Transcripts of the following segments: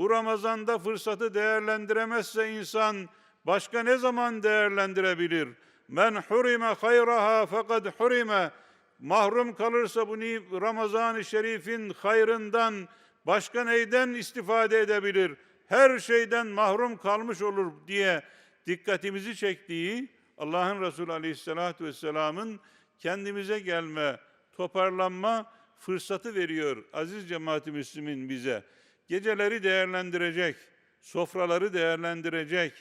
Bu Ramazan'da fırsatı değerlendiremezse insan başka ne zaman değerlendirebilir? Men hurime hayraha fakat hurime mahrum kalırsa bu Ramazan-ı Şerif'in hayrından başka neyden istifade edebilir? Her şeyden mahrum kalmış olur diye dikkatimizi çektiği Allah'ın Resulü Aleyhisselatü Vesselam'ın kendimize gelme, toparlanma fırsatı veriyor aziz cemaati Müslümin bize. Geceleri değerlendirecek, sofraları değerlendirecek,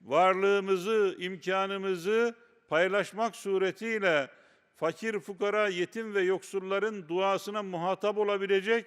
varlığımızı, imkanımızı paylaşmak suretiyle fakir, fukara, yetim ve yoksulların duasına muhatap olabilecek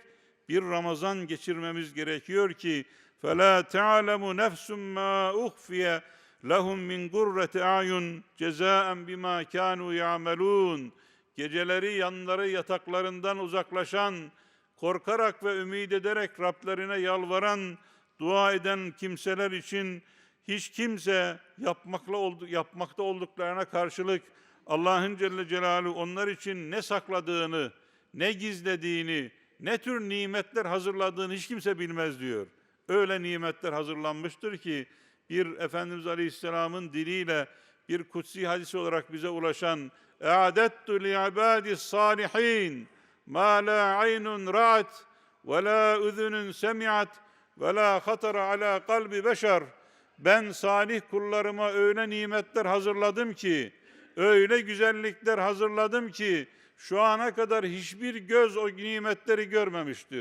bir Ramazan geçirmemiz gerekiyor ki فَلَا تَعْلَمُ نَفْسٌ مَا اُخْفِيَ لَهُمْ مِنْ قُرَّةِ اَعْيُنْ جَزَاءً بِمَا كَانُوا يَعْمَلُونَ Geceleri yanları yataklarından uzaklaşan korkarak ve ümit ederek Rablerine yalvaran, dua eden kimseler için hiç kimse yapmakla oldu, yapmakta olduklarına karşılık Allah'ın Celle Celaluhu onlar için ne sakladığını, ne gizlediğini, ne tür nimetler hazırladığını hiç kimse bilmez diyor. Öyle nimetler hazırlanmıştır ki bir Efendimiz Aleyhisselam'ın diliyle bir kutsi hadisi olarak bize ulaşan اَعْدَدْتُ لِعَبَادِ الصَّالِحِينَ ma la aynun ra'at ve la üzünün semi'at ve la hatara ala kalbi beşer. Ben salih kullarıma öyle nimetler hazırladım ki, öyle güzellikler hazırladım ki, şu ana kadar hiçbir göz o nimetleri görmemiştir.